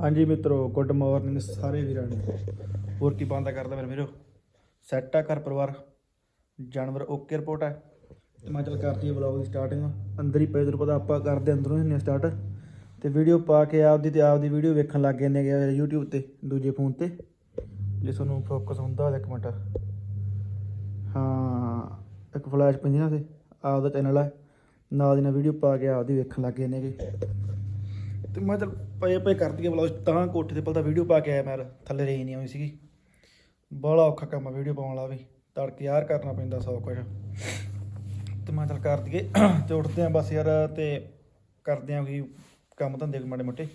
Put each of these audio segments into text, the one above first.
ਹਾਂਜੀ ਮਿੱਤਰੋ good morning ਸਾਰੇ ਵੀਰਾਂ ਨੂੰ। ਹੋਰ ਕੀ ਬੰਦਾ ਕਰਦਾ ਮੇਰੇ ਵੀਰੋ? ਸੈੱਟ ਆ ਘਰ ਪਰਿਵਾਰ। ਜਾਨਵਰ ਓਕੇ ਰਿਪੋਰਟ ਹੈ ਤੇ ਮੈਂ ਚੱਲ ਕਰਦੀ ਵਲੌਗ ਦੀ ਸਟਾਰਟਿੰਗ ਅੰਦਰ ਹੀ ਪਏ ਤੁਹਾਨੂੰ ਪਤਾ, ਆਪਾਂ ਕਰਦੇ ਅੰਦਰੋਂ ਹੀ ਹੁੰਦੇ ਸਟਾਰਟ ਤੇ ਵੀਡੀਓ ਪਾ ਕੇ ਆਪਦੀ ਤੇ ਆਪਦੀ ਵੀਡੀਓ ਵੇਖਣ ਲੱਗ ਗਏ ਨੇ YouTube ਤੇ, ਦੂਜੇ ਫੋਨ ਤੇ। ਜੇ ਤੁਹਾਨੂੰ ਫੋਕਸ ਹੁੰਦਾ ਤਾਂ ਇੱਕ ਮਿੰਟ। ਹਾਂ, ਇੱਕ ਫਲੈਸ਼ ਪੈਂਦੀ ਨਾ ਤੇ ਆਪਦਾ ਚੈਨਲ ਹੈ ਨਾਲ ਦੀ ਨਾਲ ਵੀਡੀਓ ਪਾ ਕੇ ਆਪਦੀ ਵੇਖਣ ਲੱਗ ਗਏ ਨੇਗੇ ਤੇ ਮੈਂ ਚਲ ਪਏ ਪਏ ਕਰਦੀ ਦਈਏ ਬਲੌਗ, ਤਾਂ ਕੋਠੇ ਤੇ ਪਹਿਲਾਂ ਵੀਡੀਓ ਪਾ ਕੇ ਆਇਆ ਮੈਂ ਥੱਲੇ ਰਹੀ ਨਹੀਂ ਹੋਈ ਸੀਗੀ। ਬੜਾ ਔਖਾ ਕੰਮ ਆ ਵੀਡੀਓ ਪਾਉਣ ਵਾਲਾ ਵੀ, ਤੜਕੇ ਯਾਰ ਕਰਨਾ ਪੈਂਦਾ ਸੌ ਕੁਝ ਤੇ ਮੈਂ ਚਲ ਕਰ ਦਈਏ, ਤੇ ਉੱਠਦੇ ਆ ਬਸ ਯਾਰ, ਤੇ ਕਰਦੇ ਆ ਕੋਈ ਕੰਮ ਧੰਦੇ ਮਾੜੇ ਮੋਟੇ।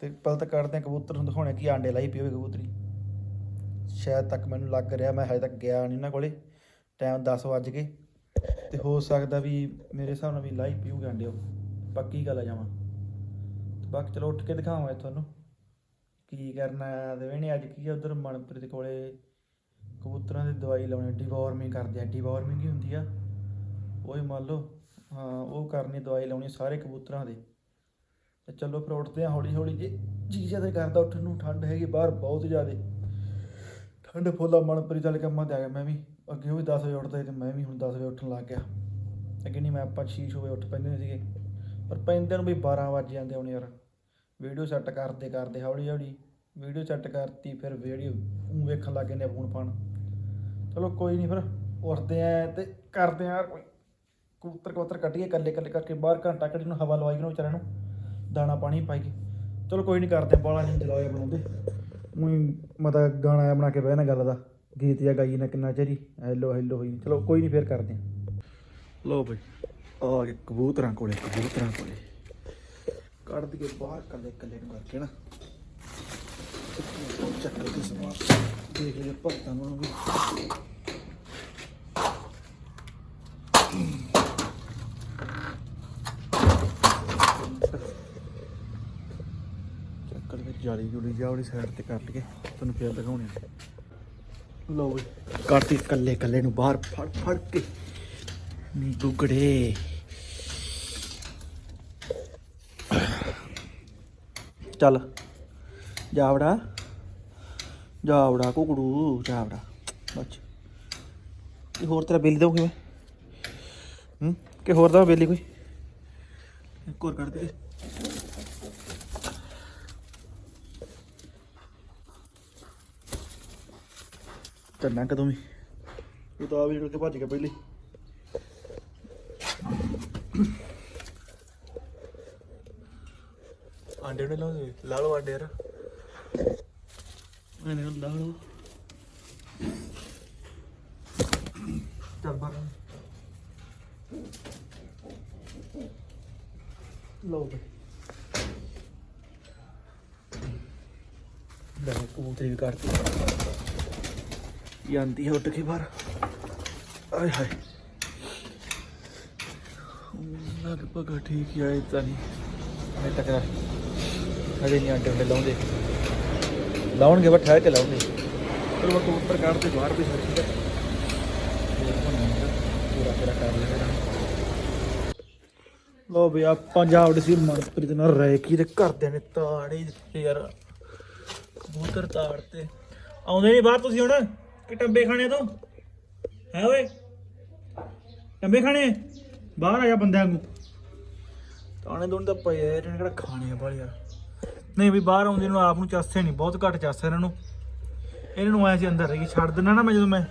ਤੇ ਪਹਿਲਾਂ ਤਾਂ ਕੱਢਦੇ ਆ ਕਬੂਤਰ ਨੂੰ ਦਿਖਾਉਣੇ ਕਿ ਆਂਡੇ ਲਾਈ ਪਈ ਹੋਵੇ ਕਬੂਤਰੀ। ਸ਼ਾਇਦ ਤੱਕ ਮੈਨੂੰ ਲੱਗ ਰਿਹਾ, ਮੈਂ ਹਜੇ ਤੱਕ ਗਿਆ ਨਹੀਂ ਉਹਨਾਂ ਕੋਲੇ। ਟਾਈਮ 10 ਵੱਜ ਗਏ। ਤੇ ਹੋ ਸਕਦਾ ਵੀ ਮੇਰੇ ਹਿਸਾਬ ਨਾਲ ਵੀ ਲਾਈ ਪੀਊਗੇ ਆਂਡੇ ਉਹ। ਪੱਕੀ ਗੱਲ ਆ ਜਾਵਾਂ। ਬਾਕੀ ਚਲੋ ਉੱਠ ਕੇ ਦਿਖਾਵਾਂ ਤੁਹਾਨੂੰ ਕੀ ਕਰਨਾ ਹੈ ਤੇ ਵੇਣੇ ਅੱਜ ਕੀ ਆ, ਉਧਰ ਮਨਪ੍ਰੀਤ ਕੋਲੇ ਕਬੂਤਰਾਂ ਦੀ ਦਵਾਈ ਲਾਉਣੀ ਡਿਵੋਰਮਿੰਗ ਕਰਦੇ ਆ ਡਿਵੋਰਮਿੰਗ ਹੀ ਹੁੰਦੀ ਆ। ਉਹ ਹੀ ਮੰਨ ਲਓ, ਹਾਂ, ਉਹ ਕਰਨੀ ਦਵਾਈ ਲਾਉਣੀ ਸਾਰੇ ਕਬੂਤਰਾਂ ਦੇ। ਤੇ ਚਲੋ ਫਿਰ ਉੱਠਦੇ ਆ ਹੌਲੀ ਹੌਲੀ ਜੀ ਜੀ ਜਦ ਕਰਦਾ ਉੱਠਣ ਨੂੰ, ਠੰਡ ਹੈਗੀ ਬਾਹਰ ਬਹੁਤ ਜ਼ਿਆਦੇ। ਠੰਡ ਫੁੱਲਾ ਮਨਪ੍ਰੀਤ ਵਾਲੇ ਕੰਮਾਂ ਤੇ ਆ ਗਿਆ ਮੈਂ ਵੀ। ਅੱਗੇ ਉਹ ਵੀ 10 ਵਜੇ ਉੱਠਦਾ ਸੀ ਤੇ ਮੈਂ ਵੀ ਹੁਣ 10 ਵਜੇ ਉੱਠਣ ਲੱਗ ਗਿਆ। ਅੱਗੇ ਨਹੀਂ ਮੈਂ ਆਪਾਂ 6 ਵਜੇ ਉੱਠ ਪੈਂਦੇ ਸੀਗੇ। ਪਰ ਪੈਂਦੇ ਨੂੰ ਵੀ 12 ਵੱਜ ਜਾਂਦੇ ਹੁਣ ਯਾਰ। ਵੀਡੀਓ ਸੈੱਟ ਕਰਦੇ ਕਰਦੇ ਹੌਲੀ ਹੌਲੀ ਵੀਡੀਓ ਸੈੱਟ ਕਰਤੀ, ਫਿਰ ਵੀਡੀਓ ਊਂ ਵੇਖਣ ਲੱਗ ਜਾਂਦੇ ਫੋਨ ਫਾਨ। ਚਲੋ ਕੋਈ ਨਹੀਂ ਫਿਰ, ਉੱਠਦੇ ਆ ਤੇ ਕਰਦੇ ਆ ਕੋਈ। ਕਬੂਤਰ ਕਬੂਤਰ ਕੱਢੀਏ ਕੱਲੇ ਕੱਲੇ ਕਰਕੇ, ਬਾਹਰ ਘੰਟਾ ਕੱਢੀ ਨੂੰ ਹਵਾ ਲਵਾਈ ਨੂੰ ਵਿਚਾਰਿਆਂ ਨੂੰ, ਦਾਣਾ ਪਾਣੀ ਪਾਈਏ ਚਲੋ ਕੋਈ ਨਹੀਂ ਕਰਦੇ ਬਾਲਾ ਨਹੀਂ ਜਲਾਇਆ ਬਣਾਉਂਦੇ। ਉਹੀ ਮਤਾ ਗਾਣਾ ਜਿਹਾ ਬਣਾ ਕੇ ਬਹਿਣਾ ਗੱਲ ਦਾ, ਗੀਤ ਜਿਹਾ ਗਾਈ ਨਾ ਕਿੰਨਾ ਚਿਰ ਹੀ ਹੈਲੋ ਹੈਲੋ ਹੋਈ ਚਲੋ ਕੋਈ ਨਹੀਂ ਫੇਰ ਕਰਦੇ ਆ। ਲੋ ਬਈ, ਆ ਕਬੂਤਰਾਂ ਕੋਲੇ ਕਬੂਤਰਾਂ ਕੋਲੇ। ਕੱਢ ਦਈਏ, ਬਾਹਰ ਕੱਲੇ ਕੱਲੇ ਨੂੰ ਕਰਕੇ ਨਾ। ਚੱਕਰ ਕੇ ਸਮਾਂ ਦੇਖ ਲਿਓ ਭਗਤਾਂ ਨੂੰ ਵੀ। ਚੱਕਰ ਵਿੱਚ ਜਾਲੀ ਜੁਲੀ ਜਾ ਵਾਲੀ ਸਾਈਡ ਤੇ ਕਰ ਲਈਏ ਤੁਹਾਨੂੰ ਫੇਰ ਦਿਖਾਉਣੇ ਆ। ਲਓ ਬਈ ਕੱਢਤੀ ਕੱਲੇ ਕੱਲੇ ਨੂੰ ਬਾਹਰ, ਫੜ ਫੜ ਕੇ। ਨੀ ਗੁਗੜੇ ਚੱਲ। ਜਾਵੜਾ ਜਾਵੜਾ ਕੁਕੜੂ ਜਾਵੜਾ ਬੱਚ। ਇਹ ਹੋਰ ਤੇਰਾ ਬਿੱਲ ਦਊ ਕਿਵੇਂ ਹੂੰ? ਕਿ ਹੋਰ ਦਾ ਬਿੱਲ ਕੋਈ? ਇੱਕ ਹੋਰ ਕੱਢ ਦੇ। ਚੱਲਣਾ ਕਦੋਂ ਵੀ। ਇਹ ਤਾਂ ਆ ਵੀ ਕੇ ਭੱਜ ਗਿਆ ਪਹਿਲੇ। ਆਂਡੇ ਨੇ ਲਾਉਂਦੇ ਲਾ ਲਓ ਆਂਡੇ ਯਾਰ। ਇਹਨੇ ਲਾ ਲਓ ਚੱਲ ਬਾਹਰ ਲਓ ਬਈ। ਲੈ ਕਬੂਤਰੀ ਵੀ ਕਰਤੀ। ਜਾਂਦੀ ਹੈ ਉੱਠ ਕੇ ਬਾਹਰ। ਆਏ ਹਾਏ। ਲਗਭਗ ਠੀਕ ਹੀ ਤਾਂ ਨਹੀਂ। ਮੈਂ ਤੱਕ ਹਜੇ ਨਹੀਂ ਆਂਡੇ ਹੁੰਦੇ ਲਾਉਂਦੇ। ਲਾਉਣਗੇ ਬਟ ਠਹਿਰ ਕੇ ਲਾਉਣਗੇ ਪਰ ਉਹ ਕਬੂਤਰ ਕੱਢ ਤੇ ਬਾਹਰ ਵੀ ਸੱਚੀ ਦਾ ਪੂਰਾ ਪੂਰਾ ਕਰ ਲੈਣਾ ਲੋ ਵੀ ਆਪਾਂ ਜਾਵੜ ਸੀ ਮਨਪ੍ਰੀਤ ਨਾਲ ਰਹਿ ਕੀ ਤੇ ਘਰਦਿਆਂ ਨੇ ਤਾੜੇ ਦਿੱਤੇ ਯਾਰ। ਕਬੂਤਰ ਤਾੜ ਤੇ। ਆਉਂਦੇ ਨਹੀਂ ਬਾਹਰ ਤੁਸੀਂ ਹੁਣ? ਕਿ ਟੰਬੇ ਖਾਣੇ ਤੋਂ? ਹੈ ਓਏ? ਟੰਬੇ ਖਾਣੇ? ਬਾਹਰ ਆ ਜਾ ਬੰਦਿਆਂ ਨੂੰ ਤਾਣੇ ਦੋਨ ਤਾਂ ਪਏ ਆ ਇਹਨਾਂ ਕਿਹੜਾ ਖਾਣੇ ਆ ਬਾਹਰ ਯਾਰ। ਨਹੀਂ ਵੀ ਬਾਹਰ ਆਉਂਦੇ ਨੂੰ ਆਪ ਨੂੰ ਚਾਸੇ ਨਹੀਂ, ਬਹੁਤ ਘੱਟ ਚਾਸੇ ਇਹਨਾਂ ਨੂੰ। ਇਹਨਾਂ ਨੂੰ ਐਂ ਸੀ ਅੰਦਰ ਰਹੀ ਛੱਡ ਦੇਣਾ ਨਾ ਮੈਂ ਜਦੋਂ ਮੈਂ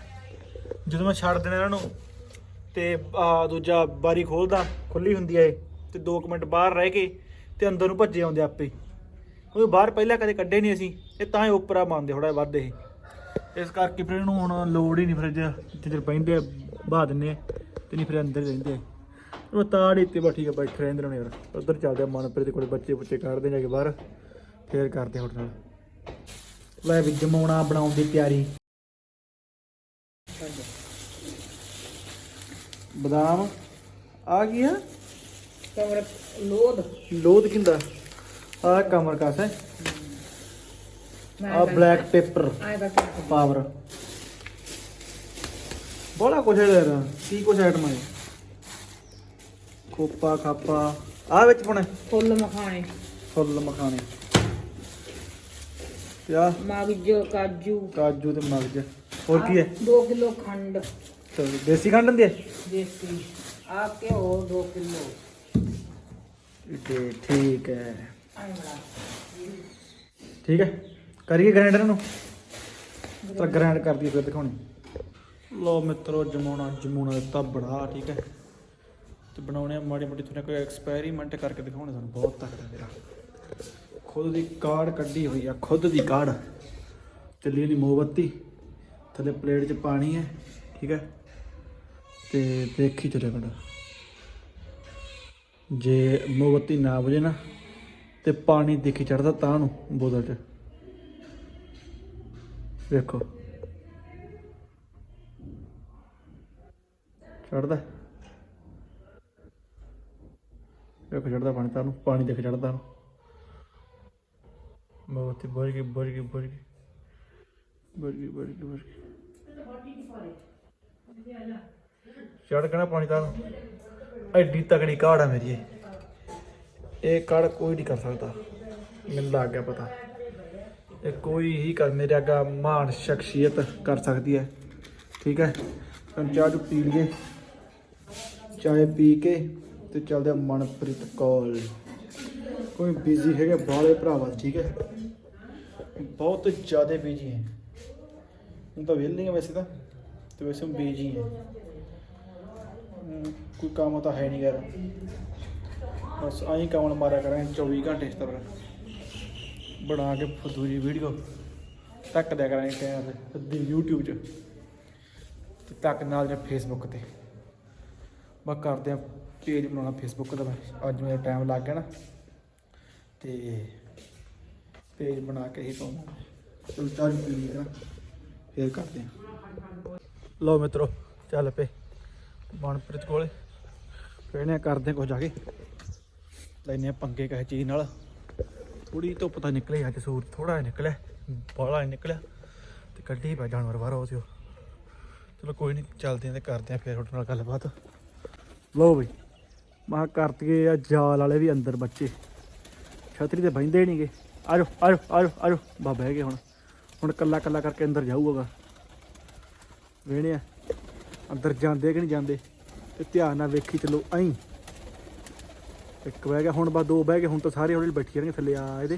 ਜਦੋਂ ਮੈਂ ਛੱਡ ਦੇਣਾ ਇਹਨਾਂ ਨੂੰ, ਤੇ ਆ ਦੂਜਾ ਬਾਰੀ ਖੋਲਦਾ ਖੁੱਲੀ ਹੁੰਦੀ ਹੈ ਤੇ 2 ਮਿੰਟ ਬਾਹਰ ਰਹਿ ਕੇ ਤੇ ਅੰਦਰ ਨੂੰ ਭੱਜੇ ਆਉਂਦੇ ਆਪੇ ਉਹ ਬਾਹਰ ਪਹਿਲਾਂ ਕਦੇ ਕੱਢੇ ਨਹੀਂ ਅਸੀਂ, ਇਹ ਤਾਂ ਹੀ ਉੱਪਰਾ ਮੰਨਦੇ ਥੋੜਾ ਵੱਧ ਇਹ। ਇਸ ਕਰਕੇ ਫਿਰ ਇਹਨੂੰ ਹੁਣ ਲੋੜ ਹੀ ਨਹੀਂ ਫਰਿੱਜ ਜਿੱਥੇ ਚਿਰ ਪੈਂਦੇ ਆ, ਬਾਹ ਦਿੰਦੇ ਆ, ਤੇ ਨਹੀਂ ਫਿਰ ਅੰਦਰ ਰਹਿੰਦੇ ਆ। ਉਹ ਤਾੜ ਹੀ ਤੇ ਬੈਠੀ ਠੀਕ ਆ, ਬੈਠੇ ਰਹਿੰਦੇ ਨੇ ਯਾਰ। ਉਧਰ ਚੱਲਦੇ ਆ ਮਨਪ੍ਰੀਤ ਦੇ ਕੋਲੇ ਬੱਚੇ ਬੁੱਚੇ ਕੱਢਦੇ ਜਾ ਕੇ ਬਾਹਰ। ਫੇਰ ਕਰਦੇ ਤੁਹਾਡੇ ਨਾਲ ਲੈ ਵੀ ਜਮਾਉਣਾ ਬਣਾਉਣ ਦੀ ਤਿਆਰੀ। ਬਦਾਮ ਆ ਗਿਆ ਕਮਰ ਲੋਦ। ਲੋਦ ਕਿੰਦਾ? ਆ ਕਮਰ ਕਾਸ ਹੈ। ਆ ਬਲੈਕ ਪੇਪਰ ਪਾਵਰ ਬੋਲਾ ਕੁਛ ਹੈ ਯਾਰ ਕੀ ਕੁਛ ਆਈਟਮ ਹੈ? ਖੋਪਾ ਖਾਪਾ ਆ ਵਿੱਚ ਪੁਣੇ ਫੁੱਲ ਮਖਾਣੇ। ਫੁੱਲ ਮਖਾਣੇ। ਕਿਆ? ਮਗਜ ਕਾਜੂ। ਕਾਜੂ ਤੇ ਮਗਜ ਹੋਰ ਕੀ ਹੈ? 2 ਕਿਲੋ ਖੰਡ। ਤੇ ਦੇਸੀ ਖੰਡ ਲੈਂਦੇ ਆ ਦੇਸੀ। ਆ ਘਿਓ 2 ਕਿਲੋ। ਤੇ ਠੀਕ ਹੈ। ਠੀਕ ਹੈ? ਕਰੀਏ ਗ੍ਰਾਈਂਡਰ ਨੂੰ? ਤਾਂ ਗ੍ਰਾਈਂਡ ਕਰ ਦਈਏ ਫਿਰ ਦਿਖਾਉਣੀ। ਲੋ ਮਿੱਤਰੋ ਜਮਾਉਣਾ ਦਿੱਤਾ ਬੜਾ ਠੀਕ ਹੈ। ਤੇ ਬਣਾਉਣੇ ਮਾੜੀ ਮੋਟੀ ਤੁਹਾਨੂੰ ਕੋਈ ਐਕਸਪੈਰੀਮੈਂਟ ਕਰਕੇ ਦਿਖਾਉਣੇ ਤੁਹਾਨੂੰ ਬਹੁਤ ਤਕੜਾ ਮੇਰਾ। ਖੁਦ ਦੀ ਕਾੜ ਕੱਢੀ ਹੋਈ ਆ, ਖੁਦ ਦੀ ਕਾੜ। ਚੱਲੀ ਨਹੀਂ ਮੋਮਬੱਤੀ ਥੱਲੇ ਪਲੇਟ 'ਚ ਪਾਣੀ ਹੈ, ਠੀਕ ਹੈ? ਤੇ ਦੇਖੀ ਚੱਲਿਆ ਬੜਾ ਜੇ ਮੋਮਬੱਤੀ ਨਾ ਬੁਝੇ ਨਾ, ਤੇ ਪਾਣੀ ਦੇਖੀ ਚੜਦਾ ਤਾਂ ਨੂੰ ਬੋਤਲ 'ਚ। ਵੇਖੋ। ਚੜਦਾ। ਵੇਖੋ, ਚੜਦਾ ਪਾਣੀ ਤਾਂ ਨੂੰ, ਪਾਣੀ ਦੇਖ ਚੜਦਾ ਨੂੰ। ਬਹੁਤ ਹੀ ਬੁਝ ਗਈ ਬੁਝ ਗਈ ਬੁਝ ਗਈ ਬੁਝ ਗਈ ਬੁਝ ਗਈ ਬੁਝ ਗਈ ਚੜ ਕਣਾ ਪਾਣੀ ਤਾਂ ਐਡੀ ਤਕੜੀ ਕਾੜ ਆ ਮੇਰੀ ਇਹ। ਇਹ ਕਾੜ ਕੋਈ ਨਹੀਂ ਕਰ ਸਕਦਾ। ਮੈਨੂੰ ਲੱਗ ਗਿਆ ਪਤਾ। ਇਹ ਕੋਈ ਹੀ ਕਰ, ਮੇਰੇ ਅੱਗਾ ਮਹਾਨ ਸ਼ਖਸੀਅਤ ਕਰ ਸਕਦੀ ਹੈ। ਠੀਕ ਹੈ? ਹੁਣ ਚਾਹ ਚੂਹ ਪੀ ਲਈਏ। ਚਾਹ ਪੀ ਕੇ ਤੇ ਚੱਲਦੇ ਮਨਪ੍ਰੀਤ ਕੌਲ ਕੋਈ ਬਿਜ਼ੀ ਹੈਗਾ ਬਾਲੇ ਭਰਾਵਾ ਠੀਕ ਹੈ। ਬਹੁਤ ਜ਼ਿਆਦਾ ਬਿਜ਼ੀ ਹੈ। ਹੁਣ ਤਾਂ ਵਿਹਲੇ ਹਾਂ ਵੈਸੇ ਤਾਂ, ਤੇ ਵੈਸੇ ਹੁਣ ਬਿਜ਼ੀ ਹੈ। ਕੋਈ ਕੰਮ ਤਾਂ ਹੈ ਨਹੀਂ ਯਾਰ। ਬਸ ਆਹੀ ਕਮਲ ਮਾਰਿਆ ਕਰਾਂਗੇ 24 ਘੰਟੇ ਇਸ ਤਰ੍ਹਾਂ। ਬਣਾ ਕੇ ਫੁੱਦੂ ਜੀ ਵੀਡੀਓ ਤੱਕ ਦਿਆ ਕਰਾਂਗੇ ਟਾਈਮ ਤੇ, ਸਿੱਧੀ YouTube 'ਚ। ਤੇ ਤੱਕ ਨਾਲ ਜਾਂ Facebook ਤੇ। ਬਸ ਕਰਦੇ ਆ ਪੇਜ ਬਣਾਉਣਾ ਫੇਸਬੁੱਕ ਦਾ ਅੱਜ ਮੇਰਾ ਟਾਈਮ ਲੱਗ ਗਿਆ ਨਾ। ਤੇ ਪੇਜ ਬਣਾ ਕੇ ਹੀ ਪਾਉਣਾ ਚਲ ਚਾਹ ਪੀ ਲਈ ਨਾ ਫੇਰ ਕਰਦੇ ਹਾਂ ਲਓ ਮਿੱਤਰੋ, ਚੱਲ ਪਏ। ਮਨਪ੍ਰੀਤ ਕੋਲੇ। ਫੇਰਨੇ ਕਰਦੇ ਕੁਝ ਜਾ ਕੇ। ਲੈਨੇ ਪੰਗੇ ਕਿਸੇ ਚੀਜ਼ ਨਾਲ। ਥੋੜੀ ਧੁੱਪ ਤਾਂ ਨਿਕਲੇ ਅੱਜ ਸੂਰ ਥੋੜਾ ਜਿਹਾ ਨਿਕਲਿਆ। ਬਾਹਲਾ ਨਿਕਲਿਆ। ਤੇ ਕੱਢੀ ਪਾ ਜਾਨਵਰ ਬਾਹਰ ਹੋ ਸਿਓ ਚਲੋ ਕੋਈ ਨਹੀਂ ਚੱਲਦੇ ਆਂ ਤੇ ਕਰਦੇ ਆਂ ਫਿਰ ਤੁਹਾਡੇ ਨਾਲ ਗੱਲਬਾਤ। ਲਓ ਬਈ, ਮਾ ਕਰਤਗੇ ਆ ਜਾਲ ਵਾਲੇ ਵੀ ਅੰਦਰ ਬੱਚੇ। ਛਤਰੀ ਤੇ ਬੈਂਦੇ ਨਹੀਂਗੇ। ਆਜੋ ਆਜੋ ਆਜੋ ਆਜੋ। ਬਾ ਬਹਿ ਗਏ ਹੁਣ। ਹੁਣ ਕੱਲਾ ਕੱਲਾ ਕਰਕੇ ਅੰਦਰ ਜਾਊਗਾ। ਵੇਣੇ ਆ। ਅੰਦਰ ਜਾਂਦੇ ਕਿ ਨਹੀਂ ਜਾਂਦੇ? ਤੇ ਧਿਆਨ ਨਾਲ ਵੇਖੀ ਚਲੋ ਐਂ ਇੱਕ ਬਹਿ ਗਿਆ, ਹੁਣ ਬਾ ਦੋ ਬਹਿ ਗਏ, ਹੁਣ ਤਾਂ ਸਾਰੇ ਹੌਲੀ ਹੌਲੀ ਬੈਠੀ ਰਹਿਣਗੇ ਥੱਲੇ ਆ ਇਹਦੇ।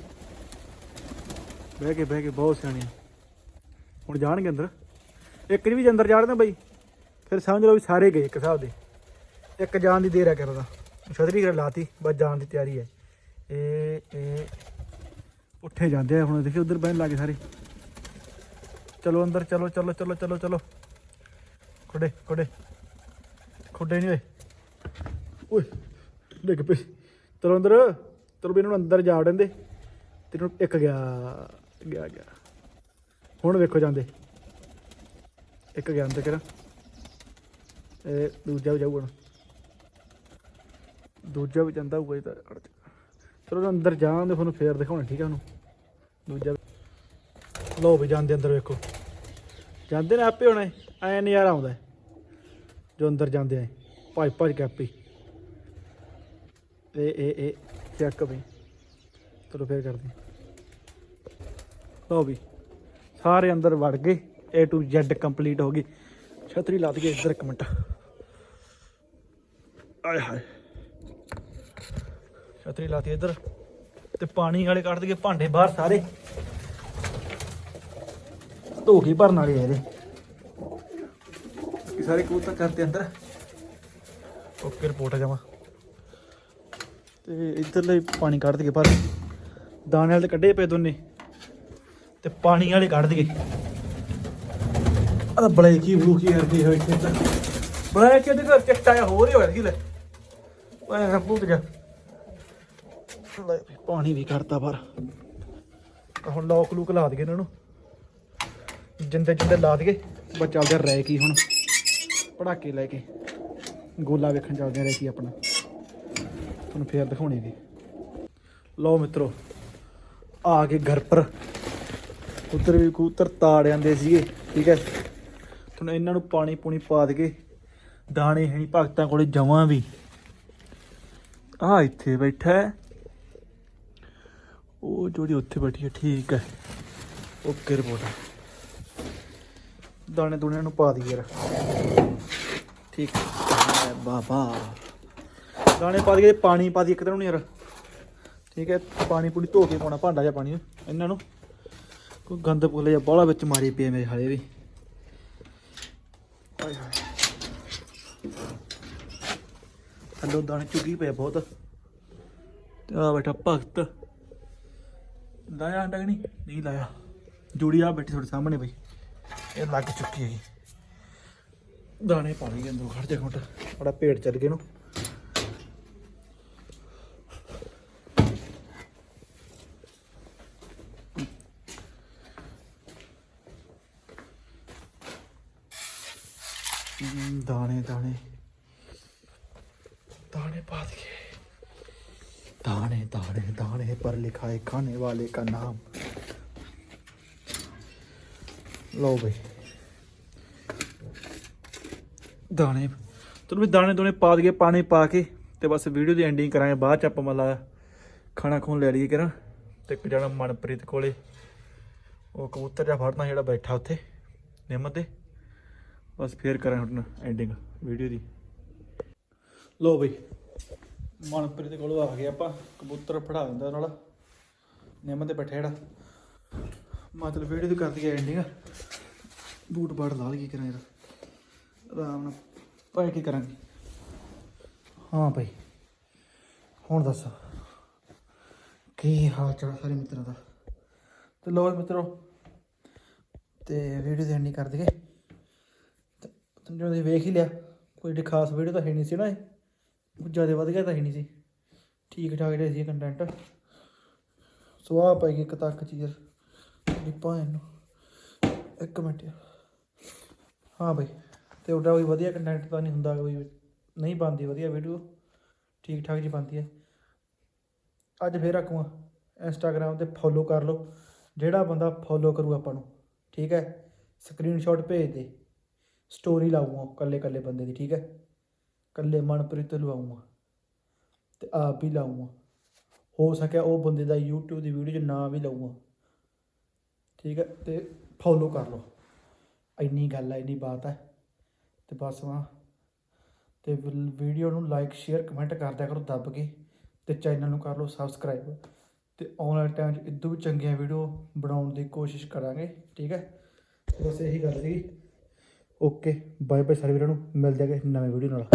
ਬਹਿ ਕੇ ਬਹਿ ਕੇ ਬਹੁਤ ਸਿਆਣੇ ਹੁਣ ਜਾਣਗੇ ਅੰਦਰ। ਇੱਕ ਨਹੀਂ ਵੀ ਜੇ ਅੰਦਰ ਜਾੜਦੇ ਬਈ, ਫਿਰ ਸਮਝ ਲਓ ਵੀ ਸਾਰੇ ਗਏ ਇੱਕ ਹਿਸਾਬ ਦੇ। ਇੱਕ ਜਾਣ ਦੀ ਦੇਰ ਆ ਕਰਦਾ। ਛਤਰੀ ਕਰ ਲਾਤੀ, ਬਸ ਜਾਣ ਦੀ ਤਿਆਰੀ ਹੈ। ਇਹ ਇਹ ਉੱਠੇ ਜਾਂਦੇ ਆ ਹੁਣ ਦੇਖੀ ਉਧਰ ਬਹਿਣ ਲੱਗੇ ਸਾਰੇ। ਚਲੋ ਅੰਦਰ, ਚਲੋ ਚਲੋ ਚਲੋ ਚਲੋ ਚਲੋ। ਖੁੱਡੇ ਖੁੱਡੇ। ਖੁੱਡੇ ਨਹੀਂ ਓਏ। ਓਏ, ਡਿੱਗ ਪਈ। ਚਲੋ ਅੰਦਰ। ਚਲੋ ਵੀ ਇਹਨਾਂ ਨੂੰ ਅੰਦਰ ਜਾ ਵੜਨ ਦੇ। ਤੈਨੂੰ ਇੱਕ ਗਿਆ ਗਿਆ ਗਿਆ। ਹੁਣ ਵੇਖੋ ਜਾਂਦੇ। ਇੱਕ ਗਿਆ ਅੰਦਰ ਕਿਹੜਾ। ਇਹ ਦੂਜਾ ਵੀ ਜਾਊਗਾ ਦੂਜਾ ਵੀ ਜਾਂਦਾ ਹੋਊਗਾ ਇਹ ਤਾਂ ਅੜ ਚਲੋ ਅੰਦਰ ਜਾਣ ਤੁਹਾਨੂੰ ਫੇਰ ਦਿਖਾਉਣੇ, ਠੀਕ ਹੈ ਉਹਨੂੰ। ਦੂਜਾ ਵੀ। ਲਓ ਵੀ ਜਾਂਦੇ ਅੰਦਰ ਵੇਖੋ। ਜਾਂਦੇ ਨੇ ਆਪੇ ਹੋਣੇ, ਐ ਨਜ਼ਾਰਾ ਆਉਂਦਾ ਜੋ ਅੰਦਰ ਜਾਂਦੇ ਆ ਭੱਜ ਭੱਜ ਕੇ ਆਪੇ ਇਹ ਇਹ ਇਹ ਚੈੱਕ ਵੀ। ਚਲੋ ਫੇਰ ਕਰਦੇ ਹਾਂ। ਲਓ ਵੀ, ਸਾਰੇ ਅੰਦਰ ਵੜ ਗਏ। A to Z ਕੰਪਲੀਟ ਹੋ ਗਈ ਛਤਰੀ ਲਾ ਦਈਏ ਇੱਧਰ ਇੱਕ ਮਿੰਟ। ਆਏ ਹਾਏ। ਛਤਰੀ ਲਾਤੀ ਇੱਧਰ। ਤੇ ਪਾਣੀ ਵਾਲੇ ਕੱਢ ਦਈਏ, ਭਾਂਡੇ ਬਾਹਰ ਸਾਰੇ। ਧੋ ਕੇ ਭਰਨ ਵਾਲੇ ਆ ਇਹਦੇ। ਇਹ ਸਾਰੇ ਕਬੂਤਰ ਕਰਦੇ ਅੰਦਰ। ਓਕੇ ਰਿਪੋਰਟ ਆ ਜਾਵਾਂ ਤੇ ਇੱਧਰਲੇ ਪਾਣੀ ਕੱਢ ਦਈਏ ਪਰ ਦਾਣੇ ਵਾਲੇ ਤਾਂ ਕੱਢੇ ਪਏ ਦੋਨੇ। ਤੇ ਪਾਣੀ ਵਾਲੇ ਕੱਢ ਦਈਏ। ਆ ਬੜੇ ਕੀ ਬਲੂ ਕੀ ਕਰਦੇ ਹੋਏ ਇੱਥੇ ਬੜਾ ਕਿ ਇਹਦੇ ਘਰ ਚਿੱਟਾ ਹੋਰ ਹੀ ਹੋਇਆ ਸੀ ਲੈ। ਓਏ ਰੱਬੂਤ ਜਾ ਲੈ ਵੀ ਪਾਣੀ ਵੀ ਕਰਤਾ ਪਰ ਹੁਣ ਲੋਕ ਲੂਕ ਲਾ ਦਈਏ ਇਹਨਾਂ ਨੂੰ। ਜਿੰਦੇ ਜਿੰਦੇ ਲਾ ਦਈਏ। ਬਸ ਚੱਲਦੇ ਰਹਿ ਕੀ ਹੁਣ। ਪੜਾਕੇ ਲੈ ਕੇ। ਗੋਲਾ ਵੇਖਣ ਚੱਲਦੇ ਆ ਰਹਿ ਕੀ ਆਪਣਾ। ਤੁਹਾਨੂੰ ਫੇਰ ਦਿਖਾਉਣੀ ਵੀ। ਲਓ ਮਿੱਤਰੋ, ਆ ਕੇ ਘਰ ਪਰ। ਉਧਰ ਵੀ ਕਬੂਤਰ ਤਾੜ ਜਾਂਦੇ ਸੀਗੇ, ਠੀਕ ਹੈ। ਤੁਹਾਨੂੰ ਇਹਨਾਂ ਨੂੰ ਪਾਣੀ ਪੂਣੀ ਪਾ ਦੇ ਕੇ ਦਾਣੇ ਹੈ ਨਹੀਂ ਭਗਤਾਂ ਕੋਲੇ ਜਮਾਂ ਵੀ। ਆ ਇੱਥੇ ਬੈਠਾ ਉਹ ਜਿਹੜੀ ਉੱਥੇ ਬੈਠੀ ਹੈ, ਠੀਕ ਹੈ। Okay report. ਦਾਣੇ ਦੂਣੇ ਨੂੰ ਪਾ ਦੀ ਯਾਰ। ਠੀਕ ਹੈ। ਬਾਬਾ। ਦਾਣੇ ਪਾ ਦਈਏ ਪਾਣੀ ਪਾ ਦਈਏ ਇੱਕ ਤਰ੍ਹਾਂ ਨੂੰ ਯਾਰ। ਠੀਕ ਹੈ, ਪਾਣੀ ਪੂਣੀ ਧੋ ਕੇ ਪਾਉਣਾ, ਭਾਂਡਾ ਜਾਂ ਪਾਣੀ ਇਹਨਾਂ ਨੂੰ। ਕੋਈ ਗੰਦ ਪੁੱਲੇ ਜਾਂ ਬਾਹਲਾ ਵਿੱਚ ਮਾਰੀ ਪਏ ਮੇਰੇ ਹਾਲੇ ਵੀ। ਹਾਏ ਹਾਏ। ਥੱਲੋਂ ਦਾਣੇ ਚੁੱਗੀ ਪਏ ਬਹੁਤ। ਤੇ ਆ ਬੈਠਾ ਭਗਤ। ਲਾਇਆ ਹੰਡਾ ਕਿ ਨਹੀਂ? ਨਹੀਂ ਲਾਇਆ। ਜੁੜੀ ਆ ਬੈਠੀ ਤੁਹਾਡੇ ਸਾਹਮਣੇ ਬਈ। ਇਹ ਲੱਗ ਚੁੱਕੀ ਹੈਗੀ। ਦਾਣੇ ਪਾ ਲਈ ਅੰਦਰੋਂ, ਖੜ ਜਾ ਘੁੰਟ। ਬੜਾ ਪੇਟ ਚੱਲ ਗਿਆ ਨੂੰ ਦਾਣੇ ਦਾਣੇ। ਦਾਣੇ ਪਾ ਦਈਏ। दाने दाने दाने पर लिखा है खाने वाले का नाम लो भाई ਦਾਣੇ ਤੁਹਾਨੂੰ ਵੀ ਦਾਣੇ ਦੋਨੇ ਪਾ ਦਈਏ ਪਾਣੀ ਪਾ ਕੇ ਤੇ ਬਸ ਵੀਡੀਓ ਦੀ ਐਂਡਿੰਗ ਕਰਾਂਗੇ ਬਾਅਦ ਚ ਆਪਾਂ ਮਤਲਬ ਖਾਣਾ ਖੂਨ ਲੈ ਲਈਏ ਕਿਰਾਂ ਤੇ ਇੱਕ ਜਣਾ ਮਨਪ੍ਰੀਤ ਕੋਲੇ ਉਹ ਕਬੂਤਰ ਜਿਹਾ ਫੜਨਾ ਜਿਹੜਾ ਬੈਠਾ ਉੱਥੇ ਨਿੰਮ ਤੇ ਬਸ ਫੇਰ ਕਰਾਂਗੇ ਹੁਣ ਐਂਡਿੰਗ ਵੀਡੀਓ ਦੀ ਲੋ ਬਈ ਮਨਪ੍ਰੀਤ ਕੋਲੋਂ ਆ ਗਏ ਆਪਾਂ ਕਬੂਤਰ ਫੜਾ ਦਿੰਦਾ ਨਾਲ ਨਿੰਮ ਤੇ ਬੈਠਾ ਜਿਹੜਾ। ਮਤਲਬ ਵੀਡੀਓ ਦੀ ਕਰਦੀ ਹੈ ਐਂਡਿੰਗ ਬੂਟ ਬਾੜ ਲਾ ਲਈਏ ਕਰਾਂ ਯਾਰ ਆਰਾਮ ਨਾਲ ਭਾਈ ਕੀ ਕਰਾਂਗੇ? ਹਾਂ ਭਾਈ। ਹੁਣ ਦੱਸ। ਕੀ ਹਾਲ ਚਾਲ ਸਾਰੇ ਮਿੱਤਰਾਂ ਦਾ? ਤੇ ਲੋ ਮਿੱਤਰੋ ਤੇ ਵੀਡੀਓ ਦੀ ਐਂਡਿੰਗ ਕਰ ਦਈਏ। ਤੇ ਤੁਸੀਂ ਵੇਖ ਹੀ ਲਿਆ ਕੋਈ ਖਾਸ ਵੀਡੀਓ ਤਾਂ ਹੈ ਨਹੀਂ ਸੀ ਨਾ ਇਹ। ਜ਼ਿਆਦਾ ਵਧ ਗਿਆ ਤਾਂ ਹੀ ਨਹੀਂ ਸੀ। ਠੀਕ ਠਾਕ ਜਿਹਾ ਸੀ ਕੰਟੈਂਟ ਸਵਾਹ ਪੈ ਗਈ ਇੱਕ ਤੱਕ ਚੀਜ਼ ਯਾਰ। ਲਿਪਾਂ ਇਹਨੂੰ ਇੱਕ ਮਿੰਟ ਹਾਂ ਬਈ, ਤੇ ਉਹਦਾ ਕੋਈ ਵਧੀਆ ਕੰਟੈਂਟ ਤਾਂ ਨਹੀਂ ਹੁੰਦਾ, ਕੋਈ ਨਹੀਂ ਬਣਦੀ ਵਧੀਆ ਵੀਡੀਓ ਠੀਕ ਠਾਕ ਜੀ ਬਣਦੀ ਹੈ। ਅੱਜ ਫੇਰ ਰੱਖੂਆਂ ਇੰਸਟਾਗ੍ਰam ਤੇ ਫੋਲੋ ਕਰ ਲਓ। ਜਿਹੜਾ ਬੰਦਾ ਫੋਲੋ ਕਰੂ ਆਪਾਂ ਨੂੰ। ਠੀਕ ਹੈ। ਸਕਰੀਨਸ਼ਾਟ ਭੇਜ ਦੇ। ਸਟੋਰੀ ਲਾਊਂਗਾ ਕੱਲੇ ਕੱਲੇ ਬੰਦੇ ਦੀ, ਠੀਕ ਹੈ। ਕੱਲੇ ਮਨਪ੍ਰੀਤ ਲਵਾਉਂਗਾ ਲਵਾਊਂਗਾ ਤੇ ਆਪ ਵੀ ਲਾਊਂਗਾ। ਹੋ ਸਕਿਆ ਉਹ ਬੰਦੇ ਦਾ YouTube ਦੀ ਵੀਡੀਓ 'ਚ ਨਾਂ ਵੀ ਲਾਊਂਗਾ। ਠੀਕ ਹੈ, ਤੇ ਫੋਲੋ ਕਰ ਲਓ। ਇੰਨੀ ਗੱਲ ਹੈ, ਇੰਨੀ ਬਾਤ ਹੈ। ਤੇ ਬਸ ਵਾ। ਤੇ ਵੀਡੀਓ ਨੂੰ ਲਾਈਕ ਸ਼ੇਅਰ ਕਮੈਂਟ ਕਰਦਿਆ ਕਰੋ ਦੱਬ ਕੇ। ਤੇ ਚੈਨਲ ਨੂੰ ਕਰ ਲਓ ਸਬਸਕ੍ਰਾਈਬ ਤੇ ਆਉਣ ਵਾਲੇ ਟਾਈਮ 'ਚ ਇਦੋਂ ਵੀ ਚੰਗੀਆਂ ਵੀਡੀਓ ਬਣਾਉਣ ਦੀ ਕੋਸ਼ਿਸ਼ ਕਰਾਂਗੇ। ਠੀਕ ਹੈ? ਬਸ ਇਹੀ ਗੱਲ ਸੀ ਓਕੇ ਬਾਏ ਬਾਏ ਸਾਰੇ ਵੀਰਾਂ ਨੂੰ। ਮਿਲਦੇ ਹਾਂ ਨਵੇਂ ਵੀਡੀਓ ਨਾਲ।